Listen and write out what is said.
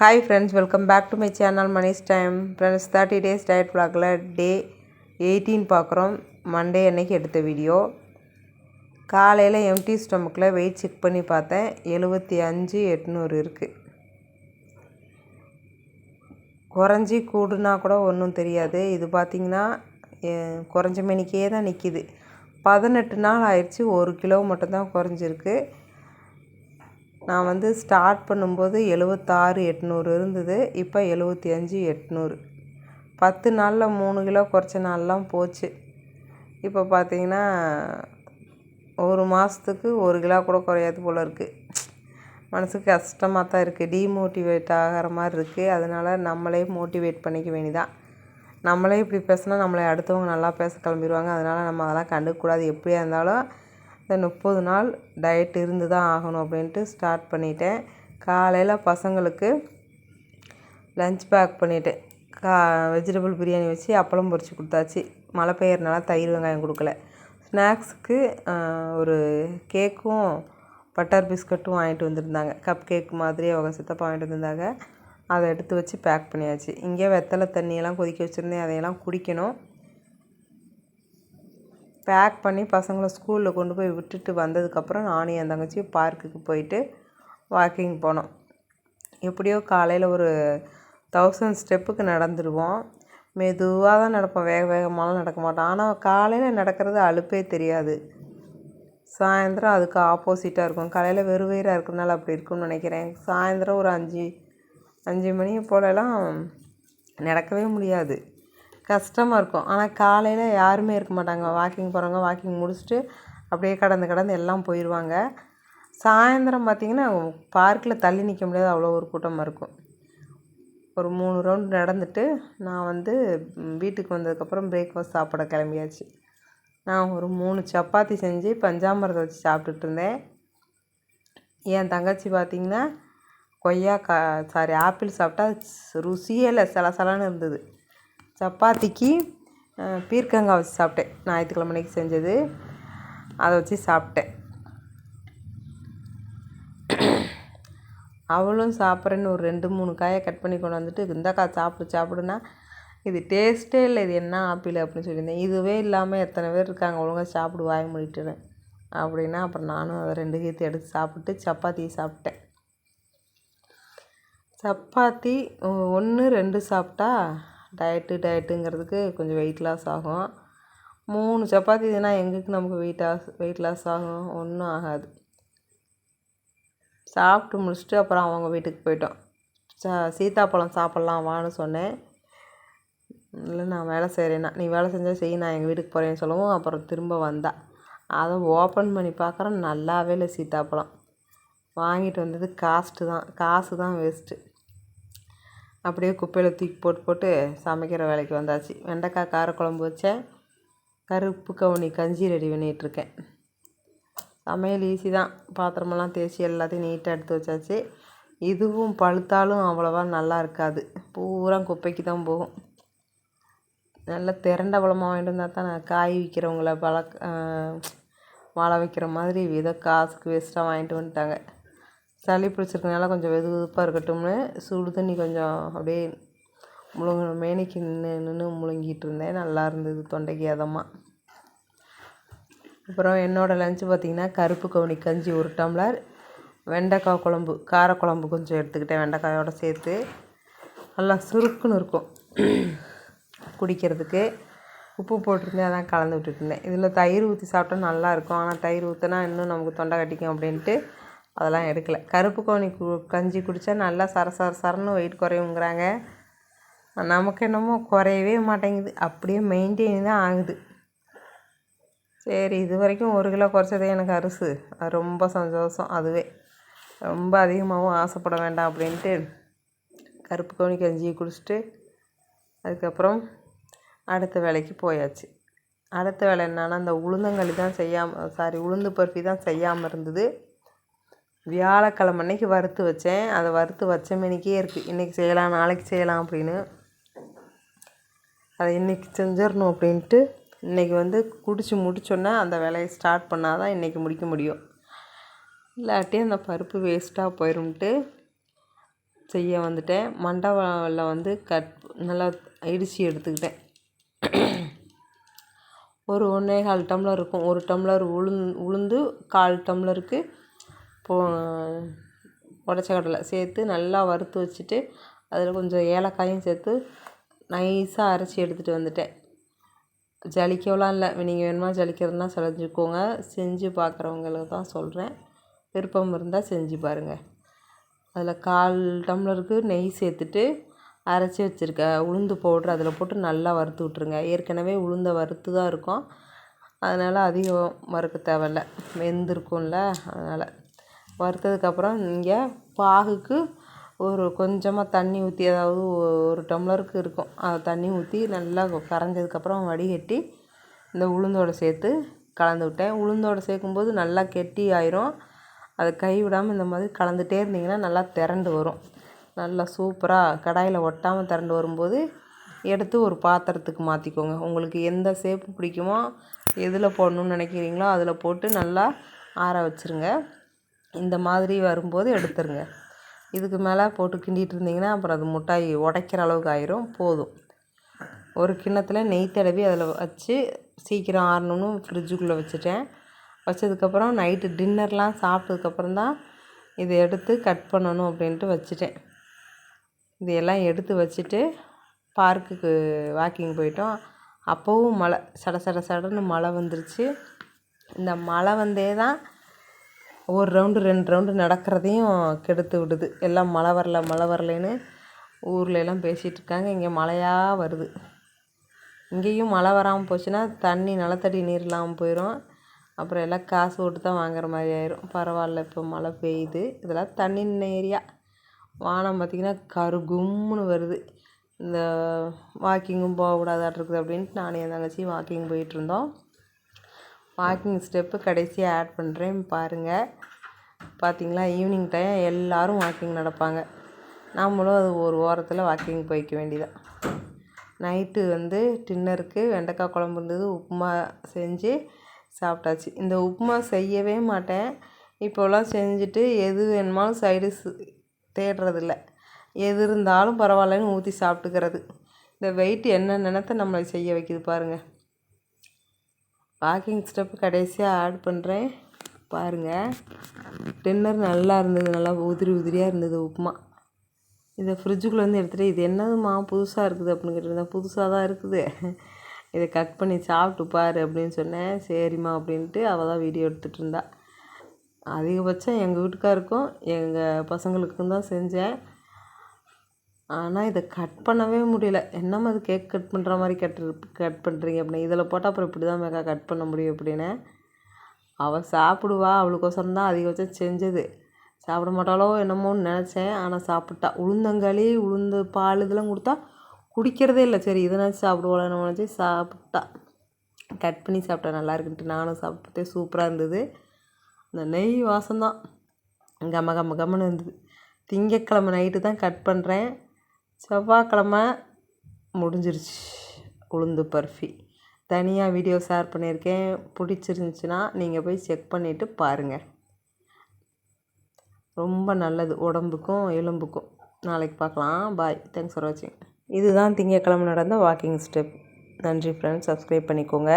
Hi friends welcome back to my channel Mani's time friends thirty days diet vlogல day eighteen பார்க்குறோம் Monday அன்னைக்கு எடுத்த video காலையில் empty ஸ்டொமக்கில் weight check பண்ணி பார்த்தேன். எழுபத்தி அஞ்சு எட்நூறு இருக்குது குறைஞ்சி கூடுனா கூட ஒன்றும் தெரியாது. இது பார்த்திங்கன்னா குறைஞ்ச மணிக்கே தான் நிற்கிது பதினெட்டு நாள் ஆயிடுச்சு. ஒரு கிலோ மட்டும்தான் குறைஞ்சிருக்கு. நான் வந்து ஸ்டார்ட் பண்ணும்போது எழுபத்தாறு எட்நூறு இருந்தது இப்போ எழுபத்தி அஞ்சு எட்நூறு. பத்து நாளில் மூணு கிலோ குறைச்ச நாள்லாம் போச்சு. இப்போ பார்த்தீங்கன்னா ஒரு மாதத்துக்கு ஒரு கிலோ கூட குறையாது போல் இருக்குது மனசுக்கு கஷ்டமாக தான் இருக்குது டீமோட்டிவேட் ஆகிற மாதிரி இருக்குது அதனால் நம்மளே மோட்டிவேட் பண்ணிக்க வேண்டிதான் நம்மளே இப்படி பேசினா நம்மளை அடுத்தவங்க நல்லா பேச கிளம்பிடுவாங்க. அதனால் நம்ம அதெல்லாம் கண்டுக்கக்கூடாது எப்படியா இருந்தாலும் இந்த முப்பது நாள் டயட் இருந்து தான் ஆகணும் அப்படின்ட்டு ஸ்டார்ட் பண்ணிட்டேன். காலையில் பசங்களுக்கு லஞ்ச் பேக் பண்ணிட்டேன். கா வெஜிடபிள் பிரியாணி வச்சு அப்பளம் பொரிச்சு கொடுத்தாச்சு. மழை பெய்யறனால தயிர் வெங்காயம் கொடுக்கல. ஸ்நாக்ஸுக்கு ஒரு கேக்கும் பட்டர் பிஸ்கட்டும் வாங்கிட்டு வந்திருந்தாங்க. கப் கேக் மாதிரி அவங்க சித்தப்பா வாங்கிட்டு வந்திருந்தாங்க. அதை எடுத்து வச்சு பேக் பண்ணியாச்சு. இங்கே வெத்தலை தண்ணியெல்லாம் கொதிக்க வச்சுருந்தேன். அதையெல்லாம் குடிக்கணும். பேக் பண்ணி பசங்களை ஸ்கூலில் கொண்டு போய் விட்டுட்டு வந்ததுக்கப்புறம் நானும் என் தங்கச்சியும் பார்க்குக்கு போயிட்டு வாக்கிங் போனோம். எப்படியோ காலையில் ஒரு தௌசண்ட் ஸ்டெப்புக்கு நடந்துடுவோம் மெதுவாக தான் நடப்போம். வேக வேகமாலாம் நடக்க மாட்டோம். ஆனால் காலையில் நடக்கிறது அழுப்பே தெரியாது. சாயந்தரம் அதுக்கு ஆப்போசிட்டாக இருக்கும். காலையில் வெறும் வயிறாக இருக்கிறனால அப்படி இருக்கும்னு நினைக்கிறேன். சாயந்தரம் ஒரு அஞ்சு அஞ்சு மணி போலலாம் நடக்கவே முடியாது. கஷ்டமாக இருக்கும். ஆனால் காலையில் யாருமே இருக்க மாட்டாங்க. வாக்கிங் போகிறவங்க வாக்கிங் முடிச்சுட்டு அப்படியே கடந்து கடந்து எல்லாம் போயிடுவாங்க சாயந்தரம் பார்த்திங்கன்னா பார்க்கில் தள்ளி நிற்க முடியாது அவ்வளோ ஒரு கூட்டமாக இருக்கும். ஒரு மூணு ரவுண்ட் நடந்துட்டு நான் வந்து வீட்டுக்கு வந்ததுக்கப்புறம் பிரேக்ஃபாஸ்ட் சாப்பிட கிளம்பியாச்சு. நான் ஒரு மூணு சப்பாத்தி செஞ்சு பஞ்சாமிரதம் வச்சு சாப்பிட்டுட்டு இருந்தேன். என் தங்கச்சி பார்த்திங்கன்னா கொய்யா கா சாரி ஆப்பிள் சாப்பிட்டா ருசியே இல்லை சலசலன்னு இருந்தது. சப்பாத்திக்கு பீர்க்கங்காய் வச்சு சாப்பிட்டேன். ஞாயிற்றுக்கிழமை அன்றைக்கி செஞ்சது. அதை வச்சு சாப்பிட்டேன். அவளும் சாப்பிட்றேன்னு ஒரு ரெண்டு மூணு காயை கட் பண்ணி கொண்டு வந்துட்டு இந்தக்கா சாப்பிடு சாப்பிடுன்னா இது டேஸ்ட்டே இல்லை. இது என்ன ஆப்பிள்? அப்படின்னு சொல்லியிருந்தேன். இதுவே இல்லாமல் எத்தனை பேர் இருக்காங்க? ஒழுங்கா சாப்பிடு வாய் மூடிட்டுன்னு. அப்படின்னா அப்புறம் நானும் அதை ரெண்டு கீத்து எடுத்து சாப்பிட்டு சப்பாத்தி சாப்பிட்டேன். சப்பாத்தி ஒன்று ரெண்டு சாப்பிட்டா டயட்டு டயட்டுங்கிறதுக்கு கொஞ்சம் வெயிட் லாஸ் ஆகும். மூணு சப்பாத்தி இதுனா எங்களுக்கு நமக்கு வெயிட் ஆஸ் வெயிட் லாஸ் ஆகும். ஒன்றும் ஆகாது. சாப்பிட்டு முடிச்சுட்டு அப்புறம் அவங்க வீட்டுக்கு போயிட்டோம். சா சீத்தாப்பழம் சாப்பிட்லாம் வான்னு சொன்னேன். இல்லை நான் வேலை செய்கிறேன்னா நீ வேலை செஞ்சால் செய் நான் எங்கள் வீட்டுக்கு போகிறேன்னு சொல்லவும் அப்புறம் திரும்ப வந்தா. அதை ஓப்பன் பண்ணி பார்க்குறேன். நல்லாவே இல்லை சீத்தாப்பழம். வாங்கிட்டு வந்தது காஸ்ட்டு தான். காசு தான் வேஸ்ட்டு அப்படியே குப்பையில் தூக்கி போட்டு போட்டு சமைக்கிற வேலைக்கு வந்தாச்சு. வெண்டைக்காய் காரக்குழம்பு வச்சேன் கருப்பு கவுனி கஞ்சி ரெடி பண்ணிகிட்ருக்கேன் சமையல் ஈஸி தான். பாத்திரமெல்லாம் தேய்ச்சி எல்லாத்தையும் நீட்டாக எடுத்து வச்சாச்சு. இதுவும் பழுத்தாலும் அவ்வளோவா நல்லா இருக்காது. பூரா குப்பைக்கு தான் போகும். நல்லா திரண்ட பழமாக வாங்கிட்டு வந்தால் தான் நான் காய் விற்கிறவங்கள பழக்க வாழ வைக்கிற மாதிரி ஏதோ காசுக்கு வேஸ்ட்டாக வாங்கிட்டு வந்துட்டாங்க. சளி பிடிச்சிருக்கனால கொஞ்சம் வெது வெதுப்பாக இருக்கட்டும்னு சுடு தண்ணி கொஞ்சம் அப்படியே முழுங்க மேனிக்கு நின்று நின்று முழுங்கிட்டு இருந்தேன். நல்லா இருந்தது தொண்டைக்கு அதமாக அப்புறம் என்னோடய லஞ்சு பார்த்திங்கன்னா கருப்பு கவுனி கஞ்சி ஒரு டம்ளர் வெண்டைக்காய் குழம்பு காரக்குழம்பு கொஞ்சம் எடுத்துக்கிட்டேன் வெண்டைக்காயோடு சேர்த்து. நல்லா சுருக்குன்னு இருக்கும் குடிக்கிறதுக்கு. உப்பு போட்டிருந்தேன் அதான் கலந்து விட்டுட்டு இருந்தேன். இதில் தயிர் ஊற்றி சாப்பிட்டா நல்லா இருக்கும். ஆனால் தயிர் ஊற்றினா இன்னும் நமக்கு தொண்டை கட்டிக்கும் அப்படின்ட்டு அதெல்லாம் எடுக்கலை. கருப்பு கவுனி கு கஞ்சி குடித்தா நல்லா சர சர சரன்னு வெயிட் குறையுங்கிறாங்க நமக்கு என்னமோ குறையவே மாட்டேங்குது. அப்படியே மெயின்டைன் தான் ஆகுது. சரி இது வரைக்கும் ஒரு கிலோ குறைச்சதே எனக்கு அரிசு. அது ரொம்ப சந்தோஷம் அதுவே. ரொம்ப அதிகமாகவும் ஆசைப்பட வேண்டாம் அப்படின்ட்டு கருப்பு கவுனி கஞ்சியை குடிச்சிட்டு அதுக்கப்புறம் அடுத்த வேலைக்கு போயாச்சு. அடுத்த வேலை என்னென்னா அந்த உளுந்தங்களி தான் செய்யாமல் சாரி உளுந்து பருப்பி தான் செய்யாமல் இருந்தது. வியாழக்கிழமை அன்னைக்கு வறுத்து வச்சேன். அதை வறுத்து வச்ச இருக்குது இன்றைக்கி செய்யலாம் நாளைக்கு செய்யலாம் அப்படின்னு. அதை இன்றைக்கி செஞ்சிடணும் அப்படின்ட்டு இன்றைக்கி வந்து குடித்து முடிச்சோன்னே அந்த வேலையை ஸ்டார்ட் பண்ணால் தான் இன்றைக்கி முடிக்க முடியும். இல்லாட்டி அந்த பருப்பு வேஸ்ட்டாக போயிரும்ட்டு செய்ய வந்துட்டேன். மண்டவில் வந்து கட் நல்லா இடித்து எடுத்துக்கிட்டேன். ஒரு ஒன்றே கால் டம்ளர் இருக்கும். ஒரு டம்ளர் உளுந் உளுந்து கால் டம்ளருக்கு போ உடச்ச கடலை சேர்த்து நல்லா வறுத்து வச்சுட்டு அதில் கொஞ்சம் ஏலக்காயும் சேர்த்து நைஸாக அரைச்சி எடுத்துகிட்டு வந்துட்டேன். ஜலிக்கவெலாம் இல்லை. நீங்கள் வேணுமா ஜலிக்கிறதுனா செலஞ்சிக்கோங்க. செஞ்சு பார்க்குறவங்களுக்கு தான் சொல்கிறேன் விருப்பம் இருந்தால் செஞ்சு பாருங்கள் அதில் கால் டம்ளருக்கு நெய் சேர்த்துட்டு அரைச்சி வச்சுருக்க உளுந்து பவுட்ரு அதில் போட்டு நல்லா வறுத்து விட்ருங்க ஏற்கனவே உளுந்தை வறுத்து தான் இருக்கும். அதனால் அதிகம் வறுக்க தேவையில்ல. வெந்திருக்கும்ல. அதனால் வறுத்ததுக்கப்புறம் இங்கே பாகுக்கு ஒரு கொஞ்சமாக தண்ணி ஊற்றி அதாவது ஒரு டம்ளருக்கு இருக்கும். அது தண்ணி ஊற்றி நல்லா கரைஞ்சதுக்கப்புறம் வடிகட்டி இந்த உளுந்தோடு சேர்த்து கலந்து விட்டேன். உளுந்தோடு சேர்க்கும்போது நல்லா கெட்டி ஆயிரும். அதை கை விடாமல் இந்த மாதிரி கலந்துகிட்டே இருந்தீங்கன்னா நல்லா திரண்டு வரும். நல்லா சூப்பராக கடாயில் ஒட்டாமல் திரண்டு வரும்போது எடுத்து ஒரு பாத்திரத்துக்கு மாற்றிக்கோங்க. உங்களுக்கு எந்த சேப்பு பிடிக்குமோ எதில் போடணும்னு நினைக்கிறீங்களோ அதில் போட்டு நல்லா ஆற வச்சுருங்க. இந்த மாதிரி வரும்போது எடுத்துருங்க. இதுக்கு மேலே போட்டு கிண்டிகிட்டு இருந்தீங்கன்னா அப்புறம் அது மிட்டாய் உடைக்கிற அளவுக்கு ஆயிரும் போதும். ஒரு கிண்ணத்தில் நெய் தடவி அதில் வச்சு சீக்கிரம் ஆறணும்னு ஃப்ரிட்ஜுக்குள்ளே வச்சுட்டேன். வச்சதுக்கப்புறம் நைட்டு டின்னர்லாம் சாப்பிட்டதுக்கப்புறம் தான் இதை எடுத்து கட் பண்ணணும் அப்படின்ட்டு வச்சுட்டேன். இதையெல்லாம் எடுத்து வச்சுட்டு பார்க்குக்கு வாக்கிங் போயிட்டோம். அப்போவும் மழை சட சட சடன்னு மழை வந்துருச்சு. இந்த மழை வந்தே தான் ஒரு ரவுண்டு ரெண்டு ரவுண்டு நடக்கிறதையும் கெடுத்து விடுது. எல்லாம் மழை வரல மழை வரலைன்னு ஊரில் எல்லாம் பேசிகிட்ருக்காங்க இங்கே மழையாக வருது. இங்கேயும் மழை வராமல் போச்சுன்னா தண்ணி நிலத்தடி நீர் இல்லாமல் போயிடும் அப்புறம் எல்லாம் காசு போட்டு தான் வாங்குற மாதிரி ஆயிரும். பரவாயில்ல இப்போ மழை பெய்யுது. இதெல்லாம் தண்ணி ஏரியா. வானம் பார்த்திங்கன்னா கருகும்னு வருது. இந்த வாக்கிங்கும் போகக்கூடாதாட்ருக்குது அப்படின்ட்டு நானும் என் தங்கச்சியும் வாக்கிங் போயிட்டுருந்தோம் வாக்கிங் ஸ்டெப்பு கடைசியாக ஆட் பண்ணுறேன் பாருங்கள் பார்த்திங்களா ஈவினிங் டைம் எல்லோரும் வாக்கிங் நடப்பாங்க. நம்மளும் அது ஒரு ஓரத்தில் வாக்கிங் போய்க்க வேண்டியதான் நைட்டு வந்து டின்னருக்கு வெண்டைக்காய் குழம்பு இருந்தது உப்புமா செஞ்சு சாப்பிட்டாச்சு. இந்த உப்புமா செய்யவே மாட்டேன். இப்போல்லாம் செஞ்சுட்டு எது வேணுமாலும் சைடிஸ் தேடுறதில்ல. எது இருந்தாலும் பரவாயில்லன்னு ஊற்றி சாப்பிட்டுக்கிறது. இந்த வெயிட் என்ன நினத்த நம்மளை செய்ய வைக்கிது பாருங்கள் வாக்கிங் ஸ்டெப்பு கடைசியாக ஆட் பண்ணுறேன் பாருங்கள் டின்னர் நல்லா இருந்தது. நல்லா உதிரி உதிரியாக இருந்தது உப்புமா. இதை ஃப்ரிட்ஜுக்குள்ளே வந்து எடுத்துகிட்டு இது என்னதுமா புதுசாக இருக்குது அப்படின்னு கேட்டிருந்தேன் புதுசாக தான் இருக்குது. இதை கட் பண்ணி சாப்பிட்டு பாரு அப்படின்னு சொன்னேன். சரிம்மா அப்படின்ட்டு அவள் தான் வீடியோ எடுத்துகிட்டு இருந்தாள் அதிகபட்சம் எங்கள் வீட்டுக்காருக்கும் எங்கள் பசங்களுக்கும் தான் செஞ்சேன். ஆனால் இதை கட் பண்ணவே முடியல. என்னம்மா அது கேக் கட் பண்ணுற மாதிரி கட் கட் பண்ணுறீங்க அப்படின்னு இதில் போட்டால் அப்புறம் இப்படி தான் மேக்கா கட் பண்ண முடியும் அப்படின்னு. அவள் சாப்பிடுவா அவளுக்கோசரம் தான் அதிகபட்சம் செஞ்சது. சாப்பிட மாட்டாளோ என்னமோன்னு நினச்சேன். ஆனால் சாப்பிட்டா. உளுந்தங்களி உளுந்து பால் இதெல்லாம் கொடுத்தா குடிக்கிறதே இல்லை. சரி இதனாச்சும் சாப்பிடுவாளன்னு நினச்சி சாப்பிட்டா. கட் பண்ணி சாப்பிட்டா நல்லா இருக்குன்ட்டு நானும் சாப்பிட்டே சூப்பராக இருந்தது. இந்த நெய் வாசம்தான் கம்ம கம்ம கம்மன்னு இருந்தது. திங்கக்கிழமை நைட்டு தான் கட் பண்ணுறேன் செவ்வாய்க்கிழம முடிஞ்சிருச்சு. உளுந்து பர்ஃபி. தனியாக வீடியோ ஷேர் பண்ணியிருக்கேன். பிடிச்சிருந்துச்சின்னா நீங்கள் போய் செக் பண்ணிவிட்டு பாருங்கள் ரொம்ப நல்லது. உடம்புக்கும் எலும்புக்கும். நாளைக்கு பார்க்கலாம். பாய் தேங்க்ஸ் ஃபார் வாட்சிங் இதுதான் திங்கக்கிழமை நடந்த வாக்கிங் ஸ்டெப் நன்றி ஃப்ரெண்ட்ஸ் சப்ஸ்கிரைப் பண்ணிக்கோங்க.